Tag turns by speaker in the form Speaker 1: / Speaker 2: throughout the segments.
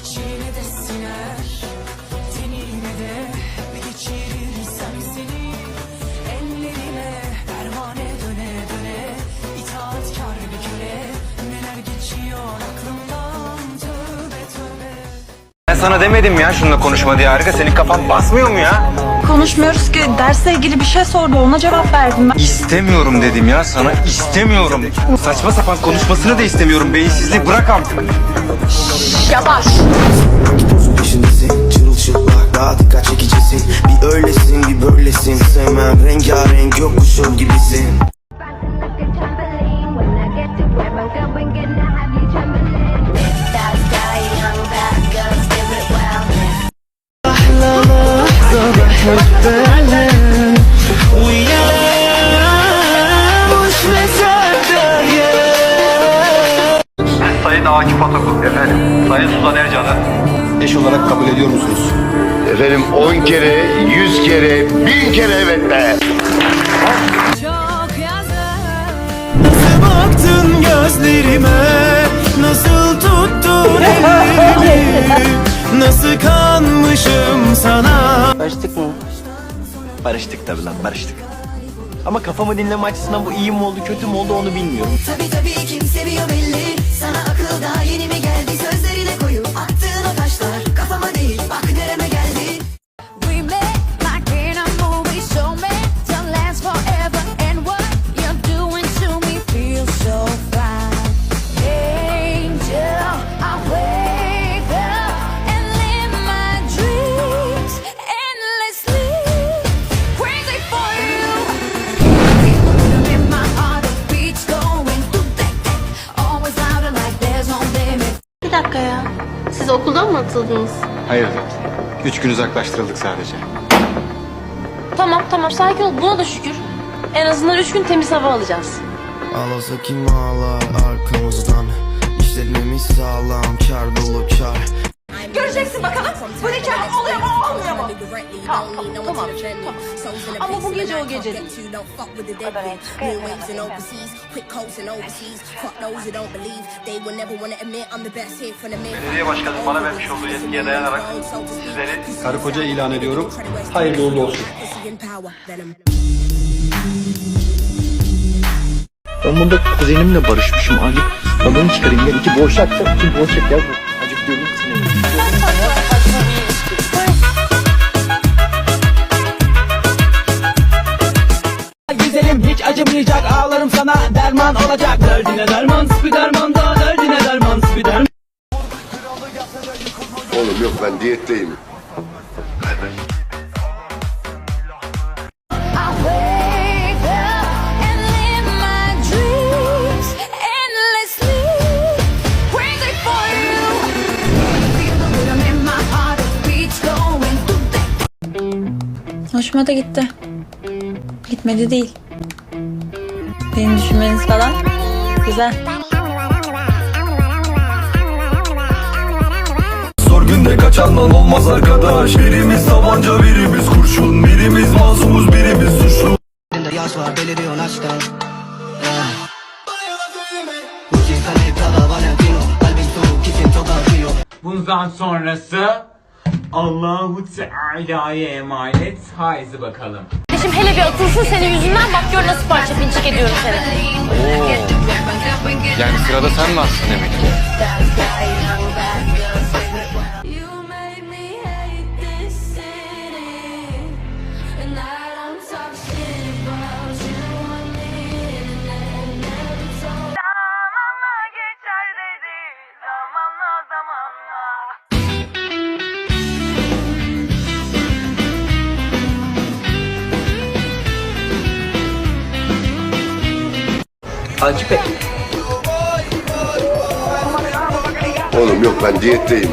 Speaker 1: İçine de siner Tenine de bir geçirirsem seni Ellerime pervane döne döne İtaatkar bir köle Neler geçiyor aklımdan Tövbe tövbe
Speaker 2: Ben sana demedim ya şununla konuşma diye harika. Senin kafan basmıyor mu ya?
Speaker 3: Konuşmuyoruz ki dersle ilgili bir şey sordu ona cevap verdim ben.
Speaker 2: İstemiyorum dedim ya sana istemiyorum. Saçma sapan konuşmasını da istemiyorum. Beyinsizlik bırak artık.
Speaker 3: Yavaş.
Speaker 4: peşindesin Çırılçıplak daha dikkat çekicisin Bir öylesin bir böylesin Sevmem rengarenk gökkuşu gibisin
Speaker 5: trampoline. When
Speaker 2: Sayın Akif Atakul. Efendim. Sayın Suzan Ercan'ı. Eş olarak kabul ediyor musunuz?
Speaker 6: Efendim 10 kere, 100 kere, 1000 kere evet be.
Speaker 4: Nasıl baktın gözlerime Nasıl tuttun ellerimi Nasıl kanmışım sana
Speaker 7: Barıştık mı? Barıştık tabii lan barıştık. Ama kafamı dinleme açısından bu iyi mi oldu kötü mü oldu onu bilmiyorum.
Speaker 8: Tabii tabii kim seviyor belli Sana akıl daha yeni mi geldi? Sözlerine
Speaker 9: okuldan mı atıldınız?
Speaker 2: Hayır. Üç gün uzaklaştırıldık sadece.
Speaker 9: Tamam tamam sakin ol. Buna da şükür. En azından üç gün temiz hava alacağız.
Speaker 4: Ağlasa kim ağlar
Speaker 3: tamam. Ama bu gece o gece değil.
Speaker 2: Belediye başkanı bana vermiş olduğu yetkiye dayanarak sizleri
Speaker 10: Karı koca ilan ediyorum. Hayırlı uğurlu olsun.
Speaker 7: Ben bunda kuzenimle barışmışım artık. Adını çıkarayım gel iki boşaksa iki boşak ya. Acık göreyim
Speaker 11: ağlarım sana derman olacak Derdine derman spiderman da derdine derman spiderman
Speaker 6: Oğlum yok ben diyetteyim.
Speaker 5: I wake up and live my dreams endlessly. Crazy for you. Feel the rhythm in my heart, the beats going through that.
Speaker 3: Hoşuma da gitti. Gitmedi değil. Benim düşünmeniz falan güzel.
Speaker 4: Zor günde kaç alman olmaz arkadaş Birimiz tabanca birimiz kurşun Birimiz masumuz birimiz suçlu
Speaker 11: Elinde yaş var beliriyor acıyor
Speaker 12: Bundan sonrası Allahu Teala'ya emanet. Haydi bakalım.
Speaker 9: Bir atılsın senin yüzünden bak gör nasıl parça pinçik ediyorum seni.
Speaker 2: Yani sırada sen varsın demek ki.
Speaker 7: Hacı Bey.
Speaker 6: Oğlum yok ben diyetteyim.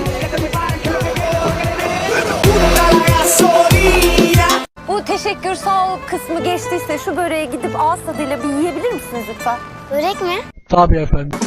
Speaker 5: Bu teşekkür sağ ol kısmı geçtiyse şu böreğe gidip ağız tadıyla bir yiyebilir misiniz lütfen? Börek mi?
Speaker 11: Tabii efendim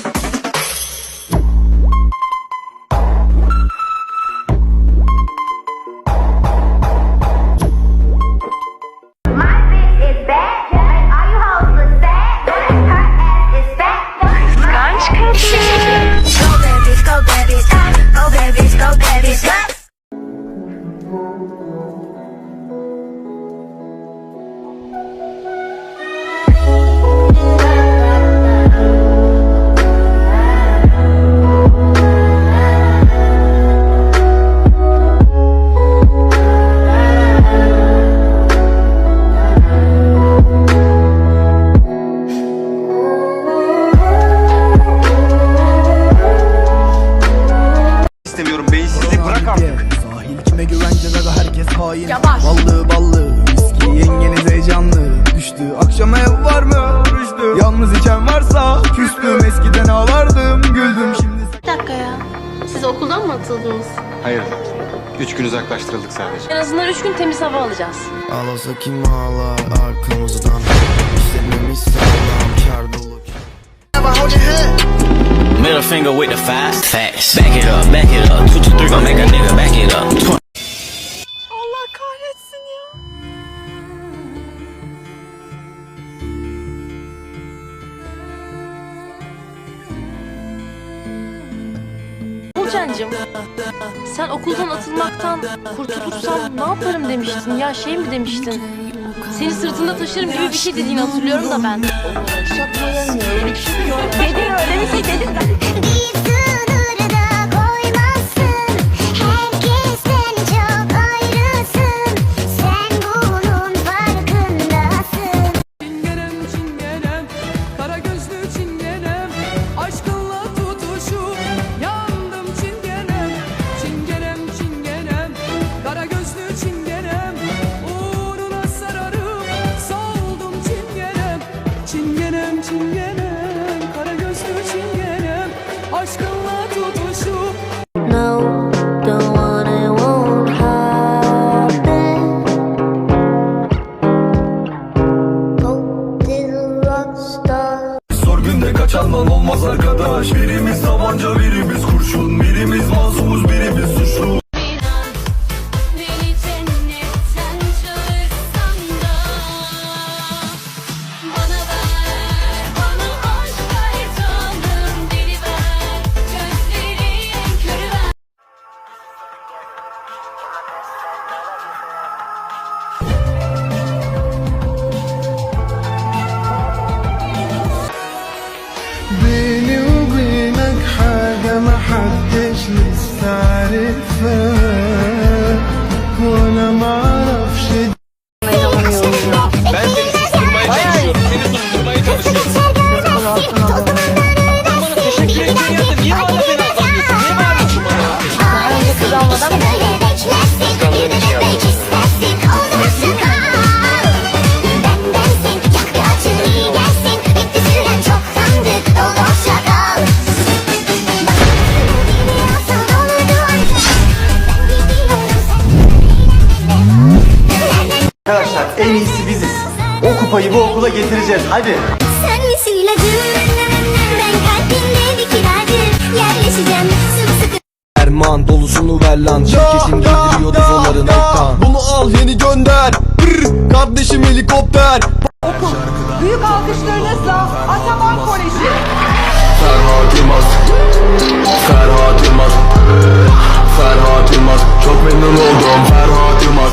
Speaker 2: artık.
Speaker 11: Sahil kime güvence da herkes hain
Speaker 3: Yavaş.
Speaker 11: Ballı ballı viski yengeniz heyecanlı Düştü akşama ev var mı? Rüştü Yalnız içen varsa küstüm Eskiden ağlardım güldüm şimdi
Speaker 9: Bir dakika ya. Siz okuldan mı atıldınız?
Speaker 2: Hayır. Üç gün uzaklaştırıldık sadece.
Speaker 9: En azından üç gün temiz hava alacağız.
Speaker 4: Ağlasa kim ağlar arkamızdan İşlememiz sağlam kar dolu
Speaker 11: Middle finger with the fast. Facts. Back it up, back it up. Two, two, three gon' make a nigga back it up.
Speaker 3: Allah kahretsin ya.
Speaker 9: Burçancığım sen okuldan atılmaktan kurtulursam ne yaparım demiştin ya? Şey mi demiştin? Seni sırtında taşırım gibi bir şey dediğini hatırlıyorum da ben.
Speaker 3: Dedin öyle bir şey dedin.
Speaker 5: Bir
Speaker 11: olmaz arkadaş Birimiz tabanca birimiz kurşun Birimiz masumuz birimiz
Speaker 7: O kupayı bu okula getireceğiz. Hadi.
Speaker 5: Sen misin ilacım Ben kalbinde bir kiracı Yerleşeceğim sımsıkı
Speaker 11: Erman dolusunu ver lan. Şirketim giydiriyor dizoların ekran Bunu al yeni gönder. Brr, Kardeşim helikopter.
Speaker 3: Büyük alkışlarınızla Ataman Koleji.
Speaker 11: Ferhat Yılmaz. Ferhat Yılmaz. Ferhat Yılmaz. Çok memnun oldum. Ferhat Yılmaz